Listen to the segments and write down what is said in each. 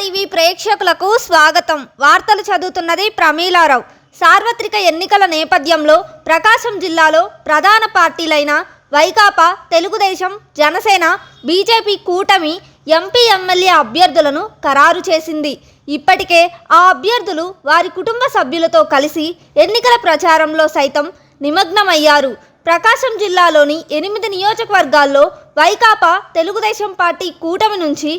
TV ప్రేక్షకులకు స్వాగతం. వార్తలు చదువుతున్నది ప్రమీలారావు. సార్వత్రిక ఎన్నికల నేపథ్యంలో ప్రకాశం జిల్లాలో ప్రధాన పార్టీలైన వైకాపా తెలుగుదేశం జనసేన బీజేపీ కూటమి ఎంపీ ఎమ్మెల్యే అభ్యర్థులను ఖరారు చేసింది. ఇప్పటికే ఆ అభ్యర్థులు వారి కుటుంబ సభ్యులతో కలిసి ఎన్నికల ప్రచారంలో సైతం నిమగ్నమయ్యారు. ప్రకాశం జిల్లాలోని ఎనిమిది నియోజకవర్గాల్లో వైకాపా తెలుగుదేశం పార్టీ కూటమి నుంచి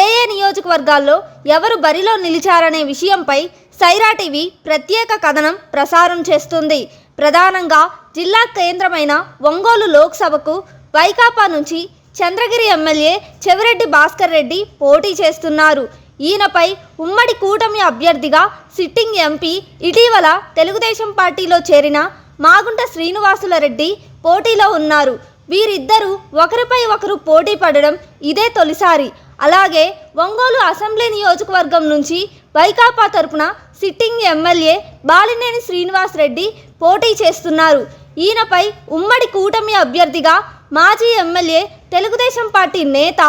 ఏ ఏ నియోజకవర్గాల్లో ఎవరు బరిలో నిలిచారనే విషయంపై సైరా టీవీ ప్రత్యేక కథనం ప్రసారం చేస్తుంది. ప్రధానంగా జిల్లా కేంద్రమైన ఒంగోలు లోక్సభకు వైకాపా నుంచి చంద్రగిరి ఎమ్మెల్యే చెవిరెడ్డి భాస్కర్ రెడ్డి పోటీ చేస్తున్నారు. ఈయనపై ఉమ్మడి కూటమి అభ్యర్థిగా సిట్టింగ్ ఎంపీ ఇటీవల తెలుగుదేశం పార్టీలో చేరిన మాగుంట శ్రీనివాసుల రెడ్డి పోటీలో ఉన్నారు. వీరిద్దరూ ఒకరిపై ఒకరు పోటీ పడడం ఇదే తొలిసారి. అలాగే ఒంగోలు అసెంబ్లీ నియోజకవర్గం నుంచి వైకాపా తరపున సిట్టింగ్ ఎమ్మెల్యే బాలినేని శ్రీనివాస్ రెడ్డి పోటీ చేస్తున్నారు. ఈయనపై ఉమ్మడి కూటమి అభ్యర్థిగా మాజీ ఎమ్మెల్యే తెలుగుదేశం పార్టీ నేత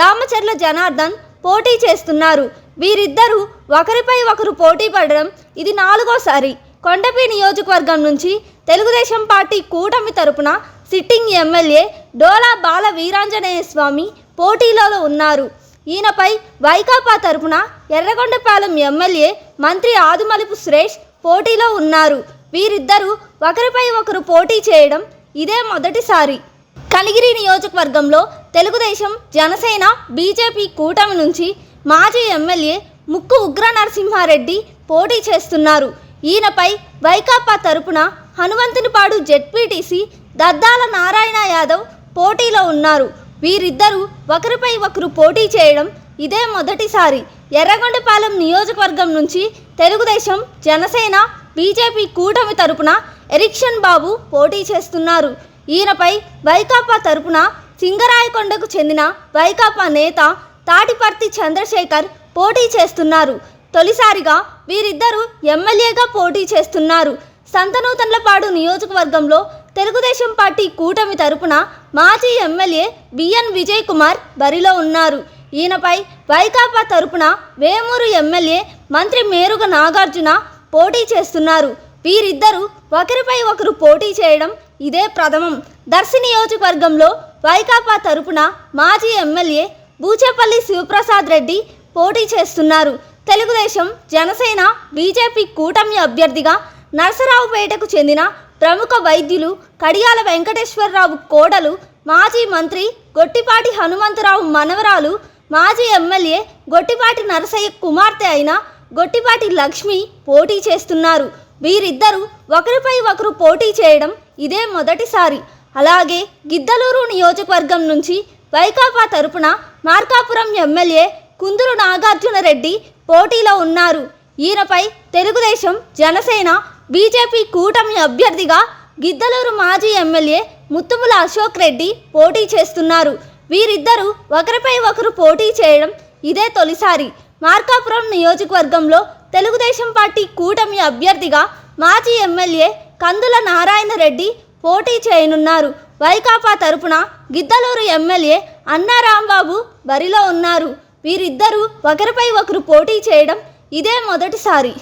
దామచర్ల జనార్దన్ పోటీ చేస్తున్నారు. వీరిద్దరూ ఒకరిపై ఒకరు పోటీ పడడం ఇది నాలుగోసారి. కొండపి నియోజకవర్గం నుంచి తెలుగుదేశం పార్టీ కూటమి తరపున సిట్టింగ్ ఎమ్మెల్యే డోలా బాల వీరాంజనేయ స్వామి పోటీలో ఉన్నారు. ఈయనపై వైకాపా తరపున ఎర్రగొండపాలెం ఎమ్మెల్యే మంత్రి ఆదుమలుపు సురేష్ పోటీలో ఉన్నారు. వీరిద్దరూ ఒకరిపై ఒకరు పోటీ చేయడం ఇదే మొదటిసారి. కలిగిరి నియోజకవర్గంలో తెలుగుదేశం జనసేన బీజేపీ కూటమి నుంచి మాజీ ఎమ్మెల్యే ముక్కు ఉగ్ర నరసింహారెడ్డి పోటీ చేస్తున్నారు. ఈయనపై వైకాపా తరపున హనుమంతునిపాడు జెడ్పీటీసీ దద్దాల నారాయణ యాదవ్ పోటీలో ఉన్నారు. వీరిద్దరూ ఒకరిపై ఒకరు పోటీ చేయడం ఇదే మొదటిసారి. ఎర్రగొండపాలెం నియోజకవర్గం నుంచి తెలుగుదేశం జనసేన బీజేపీ కూటమి తరపున ఎరిక్షన్ బాబు పోటీ చేస్తున్నారు. ఈయనపై వైకాపా తరపున సింగరాయకొండకు చెందిన వైకాపా నేత తాటిపర్తి చంద్రశేఖర్ పోటీ చేస్తున్నారు. తొలిసారిగా వీరిద్దరూ ఎమ్మెల్యేగా పోటీ చేస్తున్నారు. సంతనూతన్లపాడు నియోజకవర్గంలో తెలుగుదేశం పార్టీ కూటమి తరపున మాజీ ఎమ్మెల్యే బిఎన్ విజయ్ కుమార్ బరిలో ఉన్నారు. ఈయనపై వైకాపా తరపున వేమూరు ఎమ్మెల్యే మంత్రి మేరుగ నాగార్జున పోటీ చేస్తున్నారు. వీరిద్దరూ ఒకరిపై ఒకరు పోటీ చేయడం ఇదే ప్రథమం. దర్శి నియోజకవర్గంలో వైకాపా తరపున మాజీ ఎమ్మెల్యే బూచేపల్లి శివప్రసాద్ రెడ్డి పోటీ చేస్తున్నారు. తెలుగుదేశం జనసేన బీజేపీ కూటమి అభ్యర్థిగా నరసరావుపేటకు చెందిన ప్రముఖ వైద్యులు కడియాల వెంకటేశ్వరరావు కోడలు మాజీ మంత్రి గొట్టిపాటి హనుమంతరావు మనవరాలు మాజీ ఎమ్మెల్యే గొట్టిపాటి నరసయ్య కుమార్తె అయిన గొట్టిపాటి లక్ష్మి పోటీ చేస్తున్నారు. వీరిద్దరూ ఒకరిపై ఒకరు పోటీ చేయడం ఇదే మొదటిసారి. అలాగే గిద్దలూరు నియోజకవర్గం నుంచి వైకాపా తరపున మార్కాపురం ఎమ్మెల్యే కుందురు నాగార్జునరెడ్డి పోటీలో ఉన్నారు. ఈయనపై తెలుగుదేశం జనసేన బీజేపీ కూటమి అభ్యర్థిగా గిద్దలూరు మాజీ ఎమ్మెల్యే ముత్తుముల అశోక్ రెడ్డి పోటీ చేస్తున్నారు. వీరిద్దరూ ఒకరిపై ఒకరు పోటీ చేయడం ఇదే తొలిసారి. మార్కాపురం నియోజకవర్గంలో తెలుగుదేశం పార్టీ కూటమి అభ్యర్థిగా మాజీ ఎమ్మెల్యే కందుల నారాయణ రెడ్డి పోటీ చేయనున్నారు. వైకాపా తరపున గిద్దలూరు ఎమ్మెల్యే అన్నారాంబాబు బరిలో ఉన్నారు. వీరిద్దరూ ఒకరిపై ఒకరు పోటీ చేయడం ఇదే మొదటిసారి.